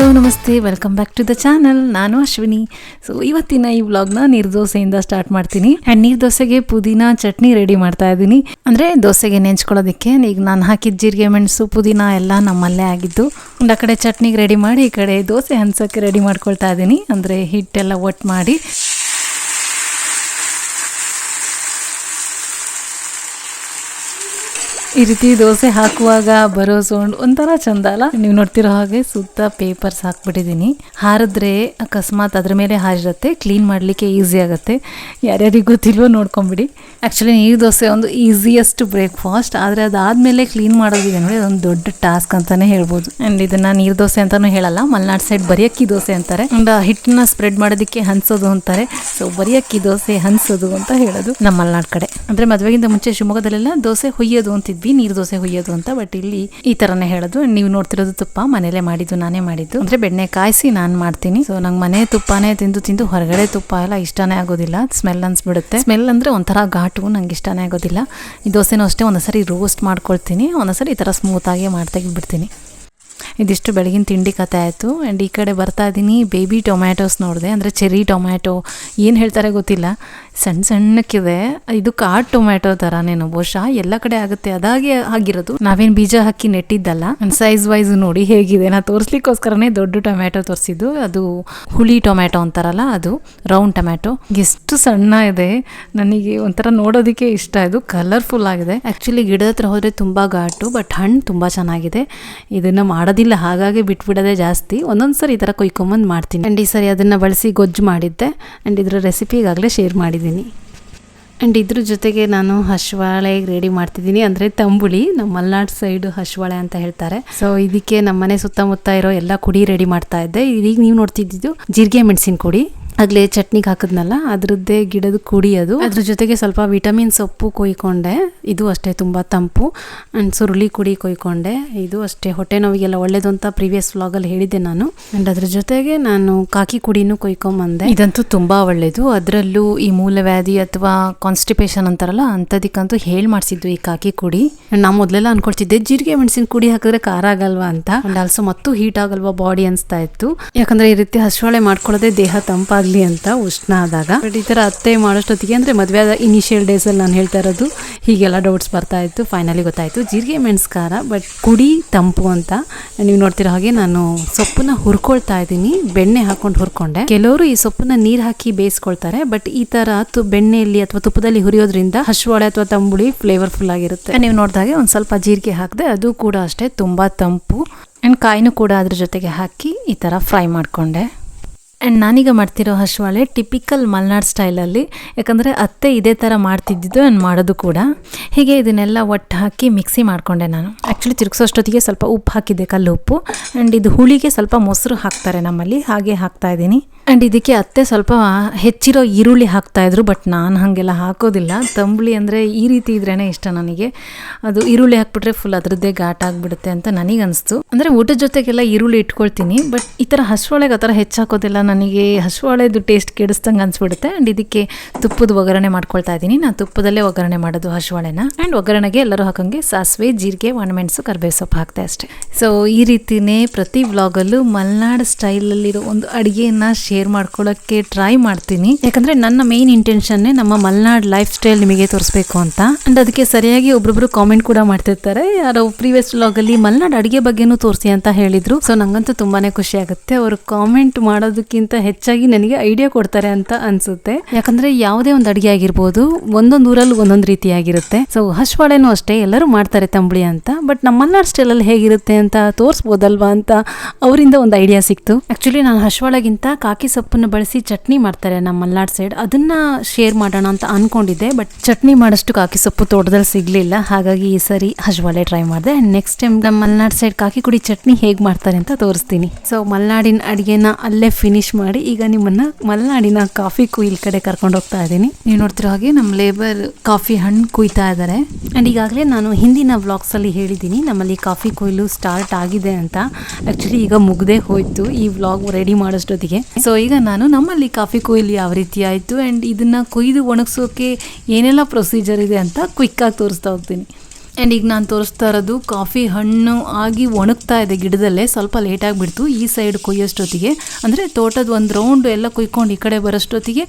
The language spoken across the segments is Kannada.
ಹಲೋ, ನಮಸ್ತೆ. Welcome back to the channel ನಾನು ಅಶ್ವಿನಿ. ಸೊ ಇವತ್ತಿನ ಈ ವ್ಲಾಗ್ನ ನೀರು ದೋಸೆಯಿಂದ ಸ್ಟಾರ್ಟ್ ಮಾಡ್ತೀನಿ. ಆ್ಯಂಡ್ ನೀರು ದೋಸೆಗೆ ಪುದೀನ ಚಟ್ನಿ ರೆಡಿ ಮಾಡ್ತಾ ಇದ್ದೀನಿ. ಅಂದರೆ ದೋಸೆಗೆ ನೆಂಚ್ಕೊಳ್ಳೋದಕ್ಕೆ ಈಗ ನಾನು ಹಾಕಿದ ಜೀರಿಗೆ ಮೆಣಸು, ಪುದೀನ ಎಲ್ಲ ನಮ್ಮಲ್ಲೇ ಆಗಿದ್ದು, ಒಂದು ಆ ಕಡೆ ಚಟ್ನಿಗೆ ರೆಡಿ ಮಾಡಿ, ಈ ಕಡೆ ದೋಸೆ ಹಂಚೋಕ್ಕೆ ರೆಡಿ ಮಾಡ್ಕೊಳ್ತಾ ಇದ್ದೀನಿ. ಅಂದರೆ ಹಿಟ್ಟೆಲ್ಲ ಒಟ್ಟು ಮಾಡಿ. ಈ ರೀತಿ ದೋಸೆ ಹಾಕುವಾಗ ಬರೋ ಸೌಂಡ್ ಒಂಥರ ಚಂದ ಅಲ್ಲ? ನೀವು ನೋಡ್ತಿರೋ ಹಾಗೆ ಸುತ್ತ ಪೇಪರ್ಸ್ ಹಾಕ್ಬಿಟ್ಟಿದ್ದೀನಿ. ಹಾರಿದ್ರೆ ಅಕಸ್ಮಾತ್ ಅದ್ರ ಮೇಲೆ ಹಾರಿರುತ್ತೆ, ಕ್ಲೀನ್ ಮಾಡಲಿಕ್ಕೆ ಈಸಿ ಆಗುತ್ತೆ. ಯಾರ್ಯಾರಿಗೆ ಗೊತ್ತಿಲ್ವೋ ನೋಡ್ಕೊಂಬಿಡಿ. ಆ್ಯಕ್ಚುಲಿ ನೀರು ದೋಸೆ ಒಂದು ಈಸಿಯೆಸ್ಟ್ ಬ್ರೇಕ್ಫಾಸ್ಟ್, ಆದರೆ ಅದಾದಮೇಲೆ ಕ್ಲೀನ್ ಮಾಡೋದಿದೆ ನೋಡಿ, ಅದೊಂದು ದೊಡ್ಡ ಟಾಸ್ಕ್ ಅಂತಲೇ ಹೇಳ್ಬೋದು. ಆ್ಯಂಡ್ ಇದನ್ನು ನೀರು ದೋಸೆ ಅಂತಲೂ ಹೇಳಲ್ಲ, ಮಲೆನಾಡು ಸೈಡ್ ಬರಿಯಕ್ಕಿ ದೋಸೆ ಅಂತಾರೆ. ಆ್ಯಂಡ್ ಹಿಟ್ಟನ್ನ ಸ್ಪ್ರೆಡ್ ಮಾಡೋದಕ್ಕೆ ಹಂಚೋದು ಅಂತಾರೆ. ಸೊ ಬರಿಯಕ್ಕಿ ದೋಸೆ ಹಂಚೋದು ಅಂತ ಹೇಳೋದು ನಮ್ಮ ಮಲೆನಾಡು ಕಡೆ. ಅಂದರೆ ಮದುವೆಗಿಂತ ಮುಂಚೆ ಶಿವಮೊಗ್ಗದಲ್ಲೆಲ್ಲ ದೋಸೆ ಹುಯ್ಯೋದು ಅಂತಿದ್ವಿ ನೀರು ದೋಸೆ ಹುಯ್ಯೋದು ಅಂತ. ಬಟ್ ಇಲ್ಲಿ ಈ ಥರನೇ ಹೇಳೋದು. ನೀವು ನೋಡ್ತಿರೋದು ತುಪ್ಪ, ಮನೇಲೆ ಮಾಡಿದ್ದು ನಾನೇ ಮಾಡಿದ್ದು. ಅಂದರೆ ಬೆಣ್ಣೆ ಕಾಯಿಸಿ ನಾನು ಮಾಡ್ತೀನಿ. ಸೊ ನಂಗೆ ಮನೆ ತುಪ್ಪನೇ ತಿಂದು ತಿಂದು ಹೊರಗಡೆ ತುಪ್ಪ ಎಲ್ಲ ಇಷ್ಟನೇ ಆಗೋದಿಲ್ಲ. ಸ್ಮೆಲ್ ಅನ್ಸ್ಬಿಡುತ್ತೆ. ಸ್ಮೆಲ್ ಅಂದರೆ ಒಂಥರ ಘಾಟು, ನಂಗೆ ಇಷ್ಟನೇ ಆಗೋದಿಲ್ಲ. ಈ ದೋಸೆನೂ ಅಷ್ಟೇ ಒಂದೊಂದ್ಸರಿ ರೋಸ್ಟ್ ಮಾಡ್ಕೊಳ್ತೀನಿ. ಒಂದೊಂದ್ಸರಿ ಈ ಥರ ಸ್ಮೂತಾಗಿ ಮಾಡ್ತೆಗಿಬಿಡ್ತೀನಿ. ಇದಿಷ್ಟು ಬೆಳಗಿನ ತಿಂಡಿ ಕತೆ ಆಯಿತು. ಆ್ಯಂಡ್ ಈ ಕಡೆ ಬರ್ತಾ ಇದ್ದೀನಿ ಬೇಬಿ ಟೊಮ್ಯಾಟೋಸ್ ನೋಡಿದೆ. ಅಂದರೆ ಚೆರಿ ಟೊಮ್ಯಾಟೊ ಏನು ಹೇಳ್ತಾರೆ ಗೊತ್ತಿಲ್ಲ. ಸಣ್ಣ ಸಣ್ಣಕ್ಕಿದೆ. ಇದು ಕಾಡ್ ಟೊಮ್ಯಾಟೊ ಥರನೇನು ಬಹುಶಃ ಎಲ್ಲ ಕಡೆ ಆಗುತ್ತೆ. ಅದಾಗೆ ಆಗಿರೋದು. ನಾವೇನು ಬೀಜ ಹಾಕಿ ನೆಟ್ಟಿದ್ದಲ್ಲ. ಸೈಜ್ ವೈಸ್ ನೋಡಿ ಹೇಗಿದೆ. ನಾ ತೋರಿಸ್ಲಿಕ್ಕೋಸ್ಕರನೇ ದೊಡ್ಡ ಟೊಮ್ಯಾಟೊ ತೋರಿಸಿದ್ದು. ಅದು ಹುಳಿ ಟೊಮ್ಯಾಟೊ ಅಂತಾರಲ್ಲ ಅದು. Round tomato. ಎಷ್ಟು ಸಣ್ಣ ಇದೆ. ನನಗೆ ಒಂಥರ ನೋಡೋದಕ್ಕೆ ಇಷ್ಟ. ಇದು ಕಲರ್ಫುಲ್ ಆಗಿದೆ. ಆ್ಯಕ್ಚುಲಿ ಗಿಡದ ಹತ್ರ ಹೋದರೆ ತುಂಬ ಘಾಟು ಬಟ್ ಹಣ್ಣು ತುಂಬ ಚೆನ್ನಾಗಿದೆ. ಇದನ್ನು ಮಾಡೋದಿಲ್ಲ. ಹಾಗಾಗಿ ಬಿಟ್ಬಿಡೋದೇ ಜಾಸ್ತಿ. ಒಂದೊಂದು ಸರಿ ಈ ಥರ ಕೊಯ್ಕೊಂಬಂದು ಮಾಡ್ತೀನಿ. ಆ್ಯಂಡ್ ಈ ಸರಿ ಅದನ್ನು ಬಳಸಿ ಗೊಜ್ಜು ಮಾಡಿದ್ದೆ. ಆ್ಯಂಡ್ ಇದರ ರೆಸಿಪಿ ಈಗಾಗಲೇ ಶೇರ್ ಮಾಡಿದ್ದೀನಿ. ಆ್ಯಂಡ್ ಇದ್ರ ಜೊತೆಗೆ ನಾನು ಹಶ್ವಾಳೆ ರೆಡಿ ಮಾಡ್ತಿದ್ದೀನಿ. ಅಂದರೆ ತಂಬುಳಿ, ನಮ್ಮ ಮಲ್ನಾಡು ಸೈಡು ಹಶ್ವಾಳೆ ಅಂತ ಹೇಳ್ತಾರೆ. ಸೊ ಇದಕ್ಕೆ ನಮ್ಮ ಮನೆ ಸುತ್ತಮುತ್ತ ಇರೋ ಎಲ್ಲ ಕುಡಿ ರೆಡಿ ಮಾಡ್ತಾ ಇದ್ದೆ. ಈಗ ನೀವು ನೋಡ್ತಿದ್ದಿದ್ದು ಜೀರಿಗೆ ಮೆಣಸಿನ ಕುಡಿ ಆಗ್ಲೇ ಚಟ್ನಿಗೆ ಹಾಕಿದ್ನಲ್ಲ, ಅದರದ್ದೇ ಗಿಡದ ಕುಡಿ ಅದು. ಅದ್ರ ಜೊತೆಗೆ ಸ್ವಲ್ಪ ವಿಟಮಿನ್ ಸೊಪ್ಪು ಕೊಯ್ಕೊಂಡೆ. ಇದು ಅಷ್ಟೇ ತುಂಬ ತಂಪು. ಆ್ಯಂಡ್ ಸುರುಳಿ ಕುಡಿ ಕೊಯ್ಕೊಂಡೆ. ಇದು ಅಷ್ಟೇ. ಹೊಟ್ಟೆ ನೋವಿಗೆಲ್ಲ ಒಳ್ಳೇದು ಅಂತ ಪ್ರೀವಿಯಸ್ ವ್ಲಾಗಲ್ಲಿ ಹೇಳಿದ್ದೆ ನಾನು. ಆ್ಯಂಡ್ ಅದ್ರ ಜೊತೆಗೆ ನಾನು ಕಾಕಿ ಕುಡಿನೂ ಕೊಯ್ಕೊಂಬಂದೆ. ಇದಂತೂ ತುಂಬ ಒಳ್ಳೇದು. ಅದರಲ್ಲೂ ಈ ಮೂಲವ್ಯಾಧಿ ಅಥವಾ ಕಾನ್ಸ್ಟಿಪೇಷನ್ ಅಂತಾರಲ್ಲ, ಅಂಥದಕ್ಕಂತೂ ಹೇಳಿ ಮಾಡಿಸಿದ್ದು ಈ ಕಾಕಿ ಕುಡಿ. ನಾ ಮೊದಲೆಲ್ಲ ಅನ್ಕೊಳ್ತಿದ್ದೆ, ಜೀರಿಗೆ ಮೆಣಸಿನ ಕುಡಿ ಹಾಕಿದ್ರೆ ಖಾರ ಆಗಲ್ವಾ ಅಂತ. ಆ್ಯಂಡ್ ಆಲ್ಸೋ ಮತ್ತು ಹೀಟ್ ಆಗಲ್ವಾ ಬಾಡಿ ಅನಿಸ್ತಾ ಇತ್ತು. ಯಾಕಂದ್ರೆ ಈ ರೀತಿ ಹಸುವಳೆ ಮಾಡ್ಕೊಳ್ಳೋದೇ ದೇಹ ತಂಪಾಗ್ಲಿ ಅಂತ ಉಷ್ಣ ಆದಾಗ. ಬಟ್ ಈ ಥರ ಅತ್ತೆ ಮಾಡೋಷ್ಟೊತ್ತಿಗೆ ಅಂದರೆ ಮದುವೆ ಆದ ಇನಿಷಿಯಲ್ ಡೇಸಲ್ಲಿ ನಾನು ಹೇಳ್ತಾ ಇರೋದು, ಹೀಗೆಲ್ಲ ಡೌಟ್ಸ್ ಬರ್ತಾ ಇತ್ತು. ಫೈನಲಿ ಗೊತ್ತಾಯಿತು. ಜೀರಿಗೆ ಮೆಣಸ್ಕಾರ ಬಟ್ ಕುಡಿ, ತಂಪು ಅಂತ ನೀವು ನೋಡ್ತಿರೋ ಹಾಗೆ ನಾನು ಸೊಪ್ಪನ್ನ ಹುರ್ಕೊಳ್ತಾ ಇದ್ದೀನಿ. ಬೆಣ್ಣೆ ಹಾಕೊಂಡು ಹುರ್ಕೊಂಡೆ. ಕೆಲವರು ಈ ಸೊಪ್ಪನ್ನ ನೀರು ಹಾಕಿ ಬೇಯಿಸ್ಕೊಳ್ತಾರೆ ಬಟ್ ಈ ಥರ ತು, ಬೆಣ್ಣೆಯಲ್ಲಿ ಅಥವಾ ತುಪ್ಪದಲ್ಲಿ ಹುರಿಯೋದ್ರಿಂದ ಹಸುವಳೆ ಅಥವಾ ತಂಬುಳಿ ಫ್ಲೇವರ್ಫುಲ್ ಆಗಿರುತ್ತೆ. ನೀವು ನೋಡಿದಾಗೆ ಒಂದು ಸ್ವಲ್ಪ ಜೀರಿಗೆ ಹಾಕಿದೆ, ಅದು ಕೂಡ ಅಷ್ಟೇ ತುಂಬ ತಂಪು. ಆ್ಯಂಡ್ ಕಾಯಿನೂ ಕೂಡ ಅದ್ರ ಜೊತೆಗೆ ಹಾಕಿ ಈ ಥರ ಫ್ರೈ ಮಾಡಿಕೊಂಡೆ. ಆ್ಯಂಡ್ ನಾನೀಗ ಮಾಡ್ತಿರೋ ಹಸುವಾಳೆ ಟಿಪಿಕಲ್ ಮಲ್ನಾಡ್ ಸ್ಟೈಲಲ್ಲಿ ಯಾಕಂದರೆ ಅತ್ತೆ ಇದೇ ಥರ ಮಾಡ್ತಿದ್ದಿದ್ದು ಆ್ಯಂಡ್ ಮಾಡೋದು ಕೂಡ. ಹೀಗೆ ಇದನ್ನೆಲ್ಲ ಒಟ್ಟು ಹಾಕಿ ಮಿಕ್ಸಿ ಮಾಡಿಕೊಂಡೆ ನಾನು. ಆ್ಯಕ್ಚುಲಿ ತಿರುಗಿಸೋಷ್ಟೊತ್ತಿಗೆ ಸ್ವಲ್ಪ ಉಪ್ಪು ಹಾಕಿದ್ದೆ, ಕಲ್ಲು ಉಪ್ಪು. ಆ್ಯಂಡ್ ಇದು ಹುಳಿಗೆ ಸ್ವಲ್ಪ ಮೊಸರು ಹಾಕ್ತಾರೆ ನಮ್ಮಲ್ಲಿ, ಹಾಗೆ ಹಾಕ್ತಾ ಇದ್ದೀನಿ. ಆ್ಯಂಡ್ ಇದಕ್ಕೆ ಅತ್ತೆ ಸ್ವಲ್ಪ ಹೆಚ್ಚಿರೋ ಈರುಳ್ಳಿ ಹಾಕ್ತಾಯಿದ್ರು ಬಟ್ ನಾನು ಹಾಗೆಲ್ಲ ಹಾಕೋದಿಲ್ಲ. ತಂಬುಳಿ ಅಂದರೆ ಈ ರೀತಿ ಇದ್ರೇ ಇಷ್ಟ ನನಗೆ. ಅದು ಈರುಳ್ಳಿ ಹಾಕ್ಬಿಟ್ರೆ ಫುಲ್ ಅದರದ್ದೇ ಘಾಟ್ ಆಗಿಬಿಡುತ್ತೆ ಅಂತ ನನಗೆ ಅನಿಸ್ತು ಅಂದರೆ ಊಟದ ಜೊತೆಗೆಲ್ಲ ಈರುಳ್ಳಿ ಇಟ್ಕೊಳ್ತೀನಿ ಬಟ್ ಈ ಥರ ಹಸುವಳೆಗೆ ಆ ಥರ ಹೆಚ್ಚು ಹಾಕೋದಿಲ್ಲ ನನಗೆ ಹಸುವಾಳೆದು ಟೇಸ್ಟ್ ಕೆಡಿಸ್ದಂಗೆ ಅನಿಸ್ಬಿಡುತ್ತೆ. ಆ್ಯಂಡ್ ಇದಕ್ಕೆ ತುಪ್ಪದ ಒಗ್ಗರಣೆ ಮಾಡ್ಕೊಳ್ತಾ ಇದ್ದೀನಿ. ನಾನು ತುಪ್ಪದಲ್ಲೇ ಒಗ್ಗರಣೆ ಮಾಡೋದು ಹಸುವಾಳೆನ. ಆ್ಯಂಡ್ ಒಗ್ಗರಣೆಗೆ ಎಲ್ಲರೂ ಹಾಕೋಂಗೆ ಸಾಸಿವೆ, ಜೀರಿಗೆ ಒಣಮೆಣಸು ಕರಿಬೇವು ಸೊಪ್ಪು ಹಾಕ್ತೆ ಅಷ್ಟೇ ಸೊ ಈ ರೀತಿಯೇ ಪ್ರತಿ ವ್ಲಾಗಲ್ಲೂ ಮಲೆನಾಡು ಸ್ಟೈಲಲ್ಲಿರೋ ಒಂದು ಅಡುಗೆಯನ್ನು ಶೇರ್ ಮಾಡ್ಕೊಳ್ಳೋಕ್ಕೆ ಟ್ರೈ ಮಾಡ್ತೀನಿ. ಯಾಕಂದರೆ ನನ್ನ ಮೇನ್ ಇಂಟೆನ್ಷನ್ನೇ ನಮ್ಮ ಮಲೆನಾಡು ಲೈಫ್ ಸ್ಟೈಲ್ ನಿಮಗೆ ತೋರಿಸ್ಬೇಕು ಅಂತ. ಆ್ಯಂಡ್ ಅದಕ್ಕೆ ಸರಿಯಾಗಿ ಒಬ್ಬೊಬ್ರು ಕಾಮೆಂಟ್ ಕೂಡ ಮಾಡ್ತಿರ್ತಾರೆ. ಯಾರೋ ಪ್ರೀವಿಯಸ್ ವ್ಲಾಗಲ್ಲಿ ಮಲೆನಾಡು ಅಡುಗೆ ಬಗ್ಗೆನೂ ತೋರಿಸಿ ಅಂತ ಹೇಳಿದರು. ಸೊ ನಂಗಂತೂ ತುಂಬಾ ಖುಷಿ ಆಗುತ್ತೆ. ಅವರು ಕಾಮೆಂಟ್ ಮಾಡೋದಕ್ಕಿಂತ ಹೆಚ್ಚಾಗಿ ನನಗೆ ಐಡಿಯಾ ಕೊಡ್ತಾರೆ ಅಂತ ಅನ್ಸುತ್ತೆ. ಯಾಕಂದ್ರೆ ಯಾವುದೇ ಒಂದು ಅಡುಗೆ ಆಗಿರ್ಬೋದು ಒಂದೊಂದು ಊರಲ್ಲಿ ಒಂದೊಂದು ರೀತಿಯಾಗಿರುತ್ತೆ. ಸೊ ಹಶ್ವಾಳೆನೂ ಅಷ್ಟೇ, ಎಲ್ಲರೂ ಮಾಡ್ತಾರೆ ತಂಬುಳಿ ಅಂತ. ಬಟ್ ನಮ್ಮ ಮಲೆನಾಡು ಸ್ಟೈಲಲ್ಲಿ ಹೇಗಿರುತ್ತೆ ಅಂತ ತೋರಿಸ್ಬೋದಲ್ವಾ ಅಂತ ಅವರಿಂದ ಒಂದು ಐಡಿಯಾ ಸಿಕ್ತು. ಆ್ಯಕ್ಚುಲಿ ನಾನು ಹಶ್ವಾಳಗಿಂತ ಕಾಕಿ ಸೊಪ್ಪನ್ನು ಬಳಸಿ ಚಟ್ನಿ ಮಾಡ್ತಾರೆ ನಮ್ಮ ಮಲ್ನಾಡ್ ಸೈಡ್ ಅದನ್ನ ಶೇರ್ ಮಾಡೋಣ ಅಂತ ಅನ್ಕೊಂಡಿದ್ದೆ ಬಟ್ ಚಟ್ನಿ ಮಾಡೋಷ್ಟು ಕಾಕಿ ಸೊಪ್ಪು ತೋಟದಲ್ಲಿ ಸಿಗ್ಲಿಲ್ಲ. ಹಾಗಾಗಿ ಈ ಸರಿ ಹಶ್ವಾಳೆ ಟ್ರೈ ಮಾಡಿದೆ. ಆ್ಯಂಡ್ ನೆಕ್ಸ್ಟ್ ಟೈಮ್ ನಮ್ಮ ಮಲ್ನಾಡ್ ಸೈಡ್ ಕಾಕಿ ಕುಡಿ ಚಟ್ನಿ ಹೇಗೆ ಮಾಡ್ತಾರೆ ಅಂತ ತೋರಿಸ್ತೀನಿ. ಸೊ ಮಲ್ನಾಡಿನ ಅಡುಗೆನ ಅಲ್ಲೇ ಫಿನಿಶ್ ಮಾಡಿ ಈಗ ನಿಮ್ಮನ್ನ ಮಲೆನಾಡಿನ ಕಾಫಿ ಕುಯಿಲ್ ಕಡೆ ಕರ್ಕೊಂಡು ಹೋಗ್ತಾ ಇದ್ದೀನಿ. ನೀವು ನೋಡ್ತಿರೋ ಹಾಗೆ ನಮ್ಮ ಲೇಬರ್ ಕಾಫಿ ಹಣ್ಣು ಕುಯ್ತಾ ಇದ್ದಾರೆ ಅಂಡ್ ಈಗಾಗಲೇ ನಾನು ಹಿಂದಿನ ವ್ಲಾಗ್ಸ್ ಅಲ್ಲಿ ಹೇಳಿದ್ದೀನಿ, ನಮ್ಮಲ್ಲಿ ಕಾಫಿ ಕೊಯ್ಲು ಸ್ಟಾರ್ಟ್ ಆಗಿದೆ ಅಂತ. ಆಕ್ಚುಲಿ ಈಗ ಮುಗ್ದೇ ಹೋಯ್ತು ಈ ವ್ಲಾಗ್ ರೆಡಿ ಮಾಡೋಷ್ಟೊತ್ತಿಗೆ. ಸೊ ಈಗ ನಾನು ನಮ್ಮಲ್ಲಿ ಕಾಫಿ ಕೊಯ್ಲು ಯಾವ ರೀತಿ ಆಯಿತು ಆ್ಯಂಡ್ ಇದನ್ನು ಕೊಯ್ದು ಒಣಗಿಸೋಕೆ ಏನೆಲ್ಲ ಪ್ರೊಸೀಜರ್ ಇದೆ ಅಂತ ಕ್ವಿಕ್ಕಾಗಿ ತೋರಿಸ್ತಾ ಹೋಗ್ತೀನಿ. ಆ್ಯಂಡ್ ಈಗ ನಾನು ತೋರಿಸ್ತಾ ಇರೋದು ಕಾಫಿ ಹಣ್ಣು ಆಗಿ ಒಣಗ್ತಾ ಇದೆ ಗಿಡದಲ್ಲೇ, ಸ್ವಲ್ಪ ಲೇಟ್ ಆಗಿಬಿಡ್ತು. ಈ ಸೈಡ್ ಕೊಯ್ಯೋಷ್ಟೊತ್ತಿಗೆ. ಅಂದರೆ ತೋಟದ ಒಂದು ರೌಂಡ್ ಎಲ್ಲ ಕುಯ್ಕೊಂಡು ಈ ಕಡೆ ಬರೋಷ್ಟೊತ್ತಿಗೆ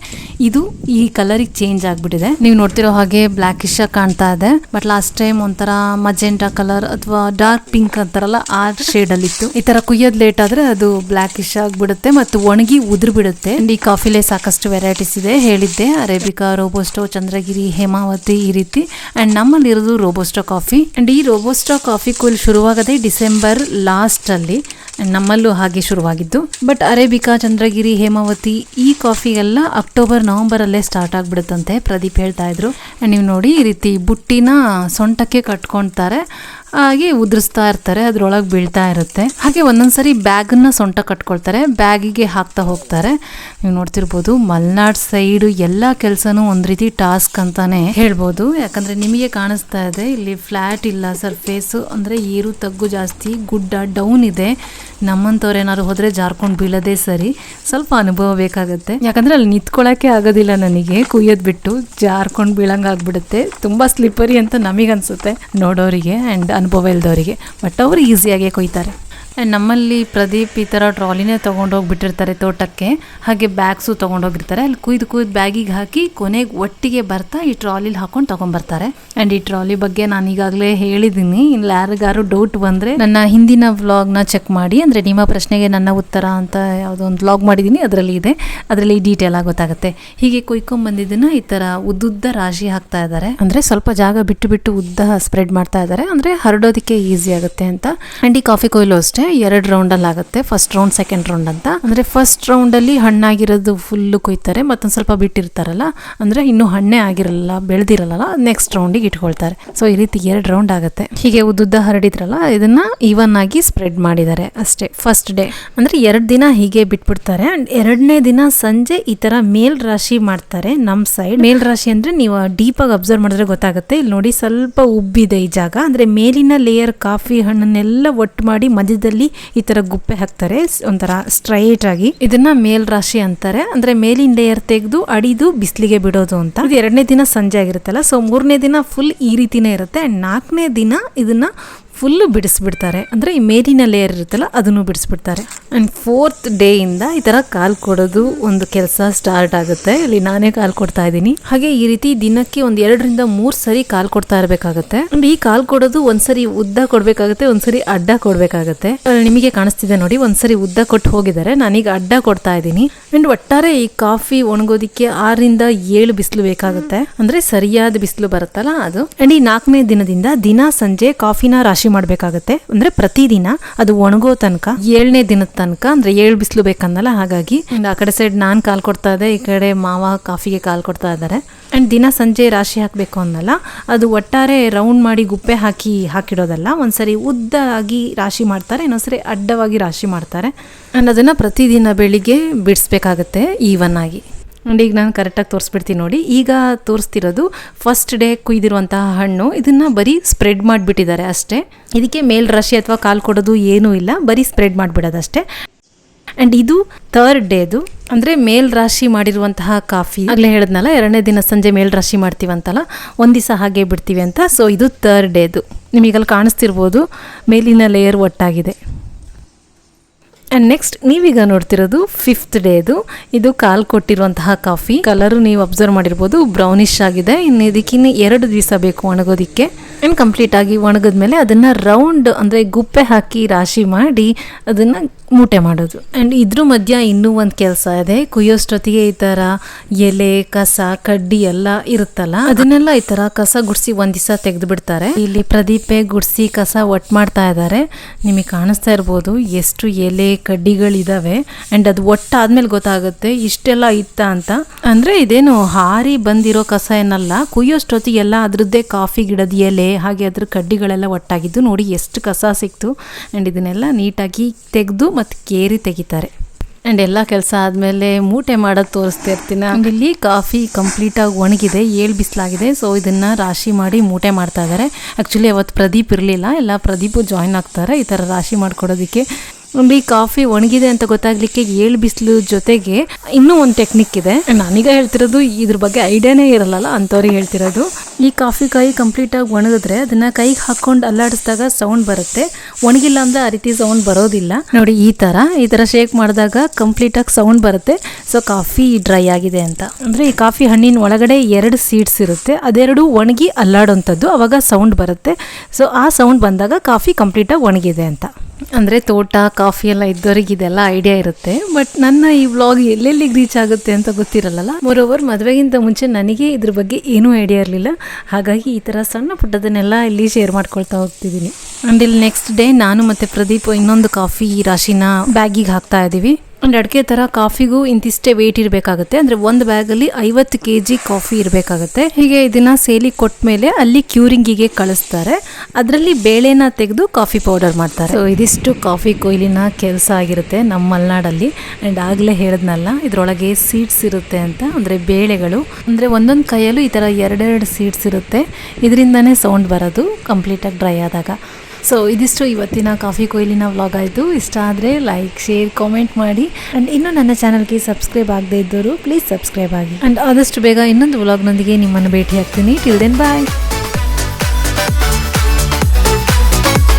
ಇದು ಈ ಕಲರಿಗೆ ಚೇಂಜ್ ಆಗಿಬಿಟ್ಟಿದೆ. ನೀವು ನೋಡ್ತಿರೋ ಹಾಗೆ ಬ್ಲ್ಯಾಕಿಶ್ ಕಾಣ್ತಾ ಇದೆ. ಬಟ್ ಲಾಸ್ಟ್ ಟೈಮ್ ಒಂಥರ ಮಜೆಂಟಾ ಕಲರ್ ಅಥವಾ ಡಾರ್ಕ್ ಪಿಂಕ್ ಅಂತಾರಲ್ಲ, ಆ ಶೇಡಲ್ಲಿತ್ತು ಈ ಥರ ಕುಯ್ಯೋದು ಲೇಟ್ ಆದರೆ ಅದು ಬ್ಲ್ಯಾಕಿಶ್ ಆಗಿಬಿಡುತ್ತೆ ಮತ್ತು ಒಣಗಿ ಉದುರು ಬಿಡುತ್ತೆ ಈ ಕಾಫಿಲೇ ಸಾಕಷ್ಟು ವೆರೈಟೀಸ್ ಇದೆ. ಹೇಳಿದ್ದೆ ಅರೇಬಿಕಾ ರೋಬೋಸ್ಟೋ ಚಂದ್ರಗಿರಿ ಹೇಮಾವತಿ ಈ ರೀತಿ. ಆ್ಯಂಡ್ ನಮ್ಮಲ್ಲಿರೋದು ರೋಬೋಸ್ಟೋ ಕಾಫಿ. ಆ್ಯಂಡ್ ಈ ರೋಬೋಸ್ಟಾ ಕಾಫಿ ಕೂಲ್ ಶುರುವಾಗದೆ ಡಿಸೆಂಬರ್ ಲಾಸ್ಟಲ್ಲಿ ನಮ್ಮಲ್ಲೂ ಹಾಗೆ ಶುರುವಾಗಿದ್ದು. ಬಟ್ ಅರೇಬಿಕಾ, ಚಂದ್ರಗಿರಿ, ಹೇಮಾವತಿ ಈ ಕಾಫಿ ಎಲ್ಲ ಅಕ್ಟೋಬರ್ ನವಂಬರಲ್ಲೇ ಸ್ಟಾರ್ಟ್ ಆಗಿಬಿಡುತ್ತಂತೆ, ಪ್ರದೀಪ್ ಹೇಳ್ತಾ ಇದ್ರು. ಆ್ಯಂಡ್ ನೀವು ನೋಡಿ ಈ ರೀತಿ ಬುಟ್ಟಿನ ಸೊಂಟಕ್ಕೆ ಕಟ್ಕೊಳ್ತಾರೆ ಹಾಗೆ ಉದುರಿಸ್ತಾ ಇರ್ತಾರೆ, ಅದರೊಳಗೆ ಬೀಳ್ತಾ ಇರುತ್ತೆ. ಹಾಗೆ ಒಂದೊಂದ್ಸರಿ ಬ್ಯಾಗನ್ನ ಸೊಂಟ ಕಟ್ಕೊಳ್ತಾರೆ, ಬ್ಯಾಗಿಗೆ ಹಾಕ್ತಾ ಹೋಗ್ತಾರೆ. ನೀವು ನೋಡ್ತಿರ್ಬೋದು, ಮಲ್ನಾಡ್ ಸೈಡು ಎಲ್ಲ ಕೆಲಸನೂ ಒಂದು ರೀತಿ ಟಾಸ್ಕ್ ಅಂತಾನೆ ಹೇಳ್ಬೋದು. ಯಾಕಂದ್ರೆ ನಿಮಗೆ ಕಾಣಿಸ್ತಾ ಇದೆ, ಇಲ್ಲಿ ಫ್ಲ್ಯಾಟ್ ಇಲ್ಲ, ಸರ್ಫೇಸ್ ಅಂದರೆ ಏರು ತಗ್ಗು ಜಾಸ್ತಿ, ಗುಡ್ಡ ಡೌನ್ ಇದೆ. ನಮ್ಮಂಥವ್ರು ಏನಾದ್ರು ಹೋದರೆ ಜಾರ್ಕೊಂಡು ಬೀಳೋದೇ ಸರಿ. ಸ್ವಲ್ಪ ಅನುಭವ ಬೇಕಾಗುತ್ತೆ. ಯಾಕಂದರೆ ಅಲ್ಲಿ ನಿಂತ್ಕೊಳ್ಳೋಕ್ಕೆ ಆಗೋದಿಲ್ಲ ನನಗೆ, ಕುಯ್ಯೋದು ಬಿಟ್ಟು ಜಾರ್ಕೊಂಡು ಬೀಳಂಗೆ ಆಗ್ಬಿಡುತ್ತೆ ತುಂಬಾ ಸ್ಲಿಪ್ಪರಿ ಅಂತ ನಮಗನ್ಸುತ್ತೆ ನೋಡೋರಿಗೆ. ಆ್ಯಂಡ್ ಅನುಭವ ಇಲ್ಲದವರಿಗೆ ಬಟ್ ಅವರು ಈಸಿಯಾಗೇ ಕೊಯ್ತಾರೆ. ನಮ್ಮಲ್ಲಿ ಪ್ರದೀಪ್ ಈ ಥರ ಟ್ರಾಲಿನೇ ತೊಗೊಂಡೋಗ್ಬಿಟ್ಟಿರ್ತಾರೆ ತೋಟಕ್ಕೆ. ಹಾಗೆ ಬ್ಯಾಗ್ಸು ತೊಗೊಂಡೋಗಿರ್ತಾರೆ ಅಲ್ಲಿ ಕುಯ್ದು ಕುಯ್ದು ಬ್ಯಾಗಿಗೆ ಹಾಕಿ ಕೊನೆಗೆ ಒಟ್ಟಿಗೆ ಬರ್ತಾ ಈ ಟ್ರಾಲಿಲಿ ಹಾಕೊಂಡು ತೊಗೊಂಬರ್ತಾರೆ ಆ್ಯಂಡ್ ಈ ಟ್ರಾಲಿ ಬಗ್ಗೆ ನಾನು ಈಗಾಗಲೇ ಹೇಳಿದ್ದೀನಿ ಇಲ್ಲಿ ಯಾರಿಗಾರು ಡೌಟ್ ಬಂದರೆ ನನ್ನ ಹಿಂದಿನ ವ್ಲಾಗ್ನ ಚೆಕ್ ಮಾಡಿ. ಅಂದರೆ ನಿಮ್ಮ ಪ್ರಶ್ನೆಗೆ ನನ್ನ ಉತ್ತರ ಅಂತ ಯಾವುದೋ ಒಂದು ವ್ಲಾಗ್ ಮಾಡಿದ್ದೀನಿ ಅದರಲ್ಲಿ ಇದೆ. ಅದರಲ್ಲಿ ಡೀಟೇಲ್ ಗೊತ್ತಾಗುತ್ತೆ ಹೀಗೆ ಕುಯ್ಕೊಂಬಂದಿದ್ದನ್ನು ಈ ಥರ ಉದ್ದುದ್ದ ರಾಶಿ ಹಾಕ್ತಾ ಇದ್ದಾರೆ. ಅಂದರೆ ಸ್ವಲ್ಪ ಜಾಗ ಬಿಟ್ಟು ಬಿಟ್ಟು ಉದ್ದ ಸ್ಪ್ರೆಡ್ ಮಾಡ್ತಾ ಇದ್ದಾರೆ. ಅಂದರೆ ಹರಡೋದಕ್ಕೆ ಈಸಿ ಆಗುತ್ತೆ ಅಂತ. ಆ್ಯಂಡ್ ಈ ಕಾಫಿ ಕೊಯ್ಲು ಅಷ್ಟೇ. ಎರಡು ರೌಂಡಲ್ಲಿ ಆಗುತ್ತೆ. ಫಸ್ಟ್ ರೌಂಡ್ ಸೆಕೆಂಡ್ ರೌಂಡ್ ಅಂತ. ಅಂದರೆ ಫಸ್ಟ್ ರೌಂಡಲ್ಲಿ ಹಣ್ಣಾಗಿರೋದು ಫುಲ್ಲು ಕೊಯ್ತಾರೆ. ಮತ್ತೊಂದು ಸ್ವಲ್ಪ ಬಿಟ್ಟಿರ್ತಾರಲ್ಲ. ಅಂದರೆ ಇನ್ನೂ ಹಣ್ಣೇ ಆಗಿರಲ್ಲ, ಬೆಳೆದಿರಲ್ಲ. ನೆಕ್ಸ್ಟ್ ರೌಂಡಿಗೆ ಇಟ್ಕೊಳ್ತಾರೆ. ಸೊ ಈ ರೀತಿ ಎರಡು ರೌಂಡ್ ಆಗುತ್ತೆ. ಹೀಗೆ ಉದ್ದುದ್ದ ಹರಡಿದ್ರಲ್ಲ, ಇದನ್ನ ಈವನ್ ಆಗಿ ಸ್ಪ್ರೆಡ್ ಮಾಡಿದ್ದಾರೆ ಅಷ್ಟೇ. ಫಸ್ಟ್ ಡೇ ಅಂದರೆ ಎರಡು ದಿನ ಹೀಗೆ ಬಿಟ್ಬಿಡ್ತಾರೆ. ಅಂಡ್ ಎರಡನೇ ದಿನ ಸಂಜೆ ಈ ತರ ಮೇಲ್ ರಾಶಿ ಮಾಡ್ತಾರೆ ನಮ್ಮ ಸೈಡ್ ಮೇಲ್ ರಾಶಿ ಅಂದ್ರೆ ನೀವು ಡೀಪಾಗಿ ಅಬ್ಸರ್ವ್ ಮಾಡಿದ್ರೆ ಗೊತ್ತಾಗುತ್ತೆ. ಇಲ್ಲಿ ನೋಡಿ ಸ್ವಲ್ಪ ಉಬ್ಬಿದೆ ಈ ಜಾಗ. ಅಂದ್ರೆ ಮೇಲಿನ ಲೇಯರ್ ಕಾಫಿ ಹಣ್ಣನ್ನೆಲ್ಲ ಒಟ್ಟು ಮಾಡಿ ಮಧ್ಯದಲ್ಲಿ ಈ ಥರ ಗುಪ್ಪೆ ಹಾಕ್ತಾರೆ. ಒಂಥರ ಸ್ಟ್ರೈಟ್ ಆಗಿ ಇದನ್ನ ಮೇಲ್ ರಾಶಿ ಅಂತಾರೆ. ಅಂದ್ರೆ ಮೇಲಿನ ಲೇಯರ್ ತೆಗೆದು ಅಡಿದು ಬಿಸಿಲಿಗೆ ಬಿಡೋದು ಅಂತ. ಇದು ಎರಡನೇ ದಿನ ಸಂಜೆ ಆಗಿರುತ್ತಲ್ಲ. ಸೊ ಮೂರನೇ ದಿನ ಫುಲ್ ಈ ರೀತಿನೇ ಇರುತ್ತೆ. ಅಂಡ್ ನಾಲ್ಕನೇ ದಿನ ಇದನ್ನ ಫುಲ್ಲು ಬಿಡಿಸ್ಬಿಡ್ತಾರೆ. ಅಂದರೆ ಈ ಮೇಲಿನ ಲೇಯರ್ ಇರುತ್ತಲ್ಲ, ಅದನ್ನು ಬಿಡಿಸ್ಬಿಡ್ತಾರೆ. ಆ್ಯಂಡ್ ಫೋರ್ತ್ ಡೇಯಿಂದ ಈ ಥರ ಕಾಲು ಕೊಡೋದು ಒಂದು ಕೆಲಸ ಸ್ಟಾರ್ಟ್ ಆಗುತ್ತೆ. ಇಲ್ಲಿ ನಾನೇ ಕಾಲು ಕೊಡ್ತಾ ಇದ್ದೀನಿ. ಹಾಗೆ ಈ ರೀತಿ ದಿನಕ್ಕೆ ಒಂದು ಎರಡರಿಂದ ಮೂರು ಸರಿ ಕಾಲು ಕೊಡ್ತಾ ಇರಬೇಕಾಗುತ್ತೆ. ಅಂಡ್ ಈ ಕಾಲು ಕೊಡೋದು ಒಂದ್ಸರಿ ಉದ್ದ ಕೊಡಬೇಕಾಗುತ್ತೆ ಒಂದ್ಸರಿ ಅಡ್ಡ ಕೊಡಬೇಕಾಗುತ್ತೆ. ನಿಮಗೆ ಕಾಣಿಸ್ತಿದೆ ನೋಡಿ ಒಂದ್ಸರಿ ಉದ್ದ ಕೊಟ್ಟು ಹೋಗಿದ್ದಾರೆ. ನಾನೀಗ ಅಡ್ಡ ಕೊಡ್ತಾ ಇದ್ದೀನಿ. ಅಂಡ್ ಒಟ್ಟಾರೆ ಈ ಕಾಫಿ ಒಣಗೋದಿಕ್ಕೆ ಆರರಿಂದ ಏಳು ಬಿಸಿಲು ಬೇಕಾಗುತ್ತೆ. ಅಂದ್ರೆ ಸರಿಯಾದ ಬಿಸಿಲು ಬರುತ್ತಲ್ಲ ಅದು. ಅಂಡ್ ಈ ನಾಲ್ಕನೇ ದಿನದಿಂದ ದಿನ ಸಂಜೆ ಕಾಫಿನ ರಾಶಿ ಮಾಡ್ಬೇಕಾಗತ್ತೆ. ಅಂದ್ರೆ ಪ್ರತಿದಿನ ಅದು ಒಣಗೋ ತನಕ, ಏಳನೇ ದಿನದ ತನಕ, ಅಂದ್ರೆ ಏಳು ಬಿಸಿಲು ಬೇಕಂದಲ್ಲ ಹಾಗಾಗಿ. ಆ ಕಡೆ ಸೈಡ್ ನಾನ್ ಕಾಲ್ ಕೊಡ್ತಾ ಇದ್ದೆ, ಈ ಕಡೆ ಮಾವ ಕಾಫಿಗೆ ಕಾಲ್ ಕೊಡ್ತಾ ಇದ್ದಾರೆ. ಅಂಡ್ ದಿನ ಸಂಜೆ ರಾಶಿ ಹಾಕಬೇಕು ಅನ್ನಲ್ಲ ಅದು ಒಟ್ಟಾರೆ ರೌಂಡ್ ಮಾಡಿ ಗುಪ್ಪೆ ಹಾಕಿ ಹಾಕಿಡೋದಲ್ಲ, ಒಂದ್ಸರಿ ಉದ್ದಾಗಿ ರಾಶಿ ಮಾಡ್ತಾರೆ, ಇನ್ನೊಂದ್ಸರಿ ಅಡ್ಡವಾಗಿ ರಾಶಿ ಮಾಡ್ತಾರೆ. ಅಂಡ್ ಅದನ್ನ ಪ್ರತಿದಿನ ಬೆಳಿಗ್ಗೆ ಬಿಡಿಸ್ಬೇಕಾಗತ್ತೆ ಈವನ್ ಆಗಿ. ಅಂಡ್ ಈಗ ನಾನು ಕರೆಕ್ಟಾಗಿ ತೋರಿಸ್ಬಿಡ್ತೀನಿ ನೋಡಿ. ಈಗ ತೋರಿಸ್ತಿರೋದು ಫಸ್ಟ್ ಡೇ ಕುಯ್ದಿರುವಂತಹ ಹಣ್ಣು. ಇದನ್ನು ಬರೀ ಸ್ಪ್ರೆಡ್ ಮಾಡಿಬಿಟ್ಟಿದ್ದಾರೆ ಅಷ್ಟೇ. ಇದಕ್ಕೆ ಮೇಲ್ ರಶಿ ಅಥವಾ ಕಾಲು ಕೊಡೋದು ಏನೂ ಇಲ್ಲ. ಬರೀ ಸ್ಪ್ರೆಡ್ ಮಾಡಿಬಿಡೋದಷ್ಟೇ. ಆ್ಯಂಡ್ ಇದು ಥರ್ಡ್ ಡೇದು ಅಂದರೆ ಮೇಲ್ ರಾಶಿ ಮಾಡಿರುವಂತಹ ಕಾಫಿ. ಆಗಲೇ ಹೇಳಿದ್ನಲ್ಲ, ಎರಡನೇ ದಿನ ಸಂಜೆ ಮೇಲ್ ರಾಶಿ ಮಾಡ್ತೀವಂತಲ್ಲ, ಒಂದು ದಿವಸ ಹಾಗೆ ಬಿಡ್ತೀವಿ ಅಂತ. ಸೊ ಇದು ಥರ್ಡ್ ಡೇದು ನಿಮಗಲ್ಲಿ ಕಾಣಿಸ್ತಿರ್ಬೋದು, ಮೇಲಿನ ಲೇಯರ್ ಒಟ್ಟಾಗಿದೆ. ಆ್ಯಂಡ್ ನೆಕ್ಸ್ಟ್ ನೀವೀಗ ನೋಡ್ತಿರೋದು ಫಿಫ್ತ್ ಡೇದು ಇದು ಕಾಲು ಕೊಟ್ಟಿರುವಂತಹ ಕಾಫಿ ಕಲರ್ ನೀವು ಅಬ್ಸರ್ವ್ ಮಾಡಿರ್ಬೋದು ಬ್ರೌನಿಶ್ ಆಗಿದೆ. ಇನ್ನು ಇದಕ್ಕಿನ್ನು ಎರಡು ದಿವಸ ಬೇಕು ಒಣಗೋದಿಕ್ಕೆ. ಆ್ಯಂಡ್ ಕಂಪ್ಲೀಟ್ ಆಗಿ ಒಣಗಿದ್ಮೇಲೆ ಅದನ್ನು ರೌಂಡ್ ಅಂದರೆ ಗುಪ್ಪೆ ಹಾಕಿ ರಾಶಿ ಮಾಡಿ ಅದನ್ನು ಮೂಟೆ ಮಾಡೋದು. ಆ್ಯಂಡ್ ಇದ್ರ ಮಧ್ಯ ಇನ್ನೂ ಒಂದು ಕೆಲಸ ಇದೆ. ಕುಯ್ಯೋಷ್ಟೊತ್ತಿಗೆ ಈ ಥರ ಎಲೆ, ಕಸ, ಕಡ್ಡಿ ಎಲ್ಲ ಇರುತ್ತಲ್ಲ, ಅದನ್ನೆಲ್ಲ ಈ ಥರ ಕಸ ಗುಡಿಸಿ ಒಂದು ದಿವಸ ತೆಗೆದು ಬಿಡ್ತಾರೆ. ಇಲ್ಲಿ ಪ್ರದೀಪೆ ಗುಡಿಸಿ ಕಸ ಒಟ್ಟು ಮಾಡ್ತಾ ಇದ್ದಾರೆ. ನಿಮಗೆ ಕಾಣಿಸ್ತಾ ಇರ್ಬೋದು, ಎಷ್ಟು ಎಲೆ ಕಡ್ಡಿಗಳಿದಾವೆ ಅಂಡ್ ಅದು ಒಟ್ಟಾದ್ಮೇಲೆ ಗೊತ್ತಾಗುತ್ತೆ ಇಷ್ಟೆಲ್ಲ ಇತ್ತ ಅಂತ. ಅಂದ್ರೆ ಇದೇನು ಹಾರಿ ಬಂದಿರೋ ಕಸ ಏನಲ್ಲ ಕುಯ್ಯೋಷ್ಟೊತ್ತಿಗೆಲ್ಲ ಅದರದ್ದೇ ಕಾಫಿ ಗಿಡದ ಎಲೆ ಹಾಗೆ ಅದ್ರ ಕಡ್ಡಿಗಳೆಲ್ಲ ಒಟ್ಟಾಗಿದ್ದು ನೋಡಿ ಎಷ್ಟು ಕಸ ಸಿಕ್ತು. ಅಂಡ್ ಇದನ್ನೆಲ್ಲ ನೀಟಾಗಿ ತೆಗೆದು ಮತ್ತು ಕೇರಿ ತೆಗಿತಾರೆ. ಆ್ಯಂಡ್ ಎಲ್ಲ ಕೆಲಸ ಆದಮೇಲೆ ಮೂಟೆ ಮಾಡೋದು ತೋರಿಸ್ತಾ ಇರ್ತೀನಿ? ಇಲ್ಲಿ ಕಾಫಿ ಕಂಪ್ಲೀಟಾಗಿ ಒಣಗಿದೆ ಏಳು ಬಿಸಿಲಾಗಿದೆ. ಸೊ ಇದನ್ನು ರಾಶಿ ಮಾಡಿ ಮೂಟೆ ಮಾಡ್ತಾ ಇದ್ದಾರೆ ಆ್ಯಕ್ಚುಲಿ ಅವತ್ತು ಪ್ರದೀಪ್ ಇರಲಿಲ್ಲ. ಎಲ್ಲ ಪ್ರದೀಪು ಜಾಯ್ನ್ ಆಗ್ತಾರೆ. ಈ ಥರ ರಾಶಿ ಮಾಡ್ಕೊಡೋದಕ್ಕೆ ಈ ಕಾಫಿ ಒಣಗಿದೆ ಅಂತ ಗೊತ್ತಾಗ್ಲಿಕ್ಕೆ ಏಳು ಬಿಸಿಲು ಜೊತೆಗೆ ಇನ್ನೂ ಒಂದು ಟೆಕ್ನಿಕ್ ಇದೆ. ನಾನೀಗ ಹೇಳ್ತಿರೋದು ಇದ್ರ ಬಗ್ಗೆ ಐಡಿಯಾನೇ ಇರಲ್ಲ ಅಂಥವ್ರಿಗೆ ಹೇಳ್ತಿರೋದು. ಈ ಕಾಫಿ ಕಾಯಿ ಕಂಪ್ಲೀಟಾಗಿ ಒಣಗಿದ್ರೆ ಅದನ್ನ ಕೈಗೆ ಹಾಕೊಂಡು ಅಲ್ಲಾಡಿಸಿದಾಗ ಸೌಂಡ್ ಬರುತ್ತೆ. ಒಣಗಿಲ್ಲ ಅಂದ್ರೆ ಆ ರೀತಿ ಸೌಂಡ್ ಬರೋದಿಲ್ಲ. ನೋಡಿ ಈ ತರ ಈ ತರ ಶೇಕ್ ಮಾಡಿದಾಗ ಕಂಪ್ಲೀಟ್ ಆಗಿ ಸೌಂಡ್ ಬರುತ್ತೆ. ಸೊ ಕಾಫಿ ಡ್ರೈ ಆಗಿದೆ ಅಂತ. ಅಂದ್ರೆ ಈ ಕಾಫಿ ಹಣ್ಣಿನ ಒಳಗಡೆ ಎರಡು ಸೀಡ್ಸ್ ಇರುತ್ತೆ. ಅದೆರಡು ಒಣಗಿ ಅಲ್ಲಾಡೋಂಥದ್ದು ಅವಾಗ ಸೌಂಡ್ ಬರುತ್ತೆ. ಸೊ ಆ ಸೌಂಡ್ ಬಂದಾಗ ಕಾಫಿ ಕಂಪ್ಲೀಟ್ ಆಗಿ ಒಣಗಿದೆ ಅಂತ. ಅಂದರೆ ತೋಟ, ಕಾಫಿ ಎಲ್ಲ ಇದ್ದವರಿಗೆ ಇದೆಲ್ಲ ಐಡಿಯಾ ಇರುತ್ತೆ. ಬಟ್ ನನ್ನ ಈ ವ್ಲಾಗ್ ಎಲ್ಲೆಲ್ಲಿಗೆ ರೀಚ್ ಆಗುತ್ತೆ ಅಂತ ಗೊತ್ತಿರಲ್ಲ ಮೋರೋವರ್ ಮದುವೆಗಿಂತ ಮುಂಚೆ ನನಗೆ ಇದ್ರ ಬಗ್ಗೆ ಏನೂ ಐಡಿಯಾ ಇರಲಿಲ್ಲ. ಹಾಗಾಗಿ ಈ ಥರ ಸಣ್ಣ ಪುಟ್ಟದನ್ನೆಲ್ಲ ಇಲ್ಲಿ ಶೇರ್ ಮಾಡ್ಕೊಳ್ತಾ ಹೋಗ್ತಿದ್ದೀನಿ. ಅಂಡ್ ಇಲ್ಲಿ ನೆಕ್ಸ್ಟ್ ಡೇ ನಾನು ಮತ್ತು ಪ್ರದೀಪ್ ಇನ್ನೊಂದು ಕಾಫಿ ರಾಶಿನ ಬ್ಯಾಗಿಗೆ ಹಾಕ್ತಾ ಇದ್ದೀವಿ ಒಂದು ಅಡಿಕೆ ಥರ ಕಾಫಿಗೂ ಇಂತಿಷ್ಟೇ ವೆಯ್ಟ್ ಇರಬೇಕಾಗುತ್ತೆ. ಅಂದರೆ ಒಂದು ಬ್ಯಾಗಲ್ಲಿ ಐವತ್ತು ಕೆ ಜಿ ಕಾಫಿ ಇರಬೇಕಾಗುತ್ತೆ. ಹೀಗೆ ಇದನ್ನು ಸೇಲಿ ಕೊಟ್ಟ ಮೇಲೆ ಅಲ್ಲಿ ಕ್ಯೂರಿಂಗಿಗೆ ಕಳಿಸ್ತಾರೆ. ಅದರಲ್ಲಿ ಬೇಳೆನ ತೆಗೆದು ಕಾಫಿ ಪೌಡರ್ ಮಾಡ್ತಾರೆ. ಸೊ ಇದಿಷ್ಟು ಕಾಫಿ ಕೊಯ್ಲಿನ ಕೆಲಸ ಆಗಿರುತ್ತೆ ನಮ್ಮ ಮಲೆನಾಡಲ್ಲಿ. ಆ್ಯಂಡ್ ಆಗಲೇ ಹೇಳಿದ್ನಲ್ಲ, ಇದರೊಳಗೆ ಸೀಡ್ಸ್ ಇರುತ್ತೆ ಅಂತ. ಅಂದರೆ ಬೇಳೆಗಳು. ಅಂದರೆ ಒಂದೊಂದು ಕೈಯಲ್ಲೂ ಈ ಥರ ಎರಡೆರಡು ಸೀಡ್ಸ್ ಇರುತ್ತೆ. ಇದರಿಂದನೇ ಸೌಂಡ್ ಬರೋದು ಕಂಪ್ಲೀಟಾಗಿ ಡ್ರೈ ಆದಾಗ. ಸೊ ಇದಿಷ್ಟು ಇವತ್ತಿನ ಕಾಫಿ ಕೊಯ್ಲಿನ ವ್ಲಾಗ್ ಆಯಿತು. ಇಷ್ಟ ಆದರೆ ಲೈಕ್ ಶೇರ್ ಕಾಮೆಂಟ್ ಮಾಡಿ. ಆ್ಯಂಡ್ ಇನ್ನೂ ನನ್ನ ಚಾನಲ್ಗೆ ಸಬ್ಸ್ಕ್ರೈಬ್ ಆಗದೇ ಇದ್ದವರು ಪ್ಲೀಸ್ ಸಬ್ಸ್ಕ್ರೈಬ್ ಆಗಿ. ಆ್ಯಂಡ್ ಆದಷ್ಟು ಬೇಗ ಇನ್ನೊಂದು ವ್ಲಾಗ್ನೊಂದಿಗೆ ನಿಮ್ಮನ್ನು ಭೇಟಿ ಆಗ್ತೀನಿ. Till then bye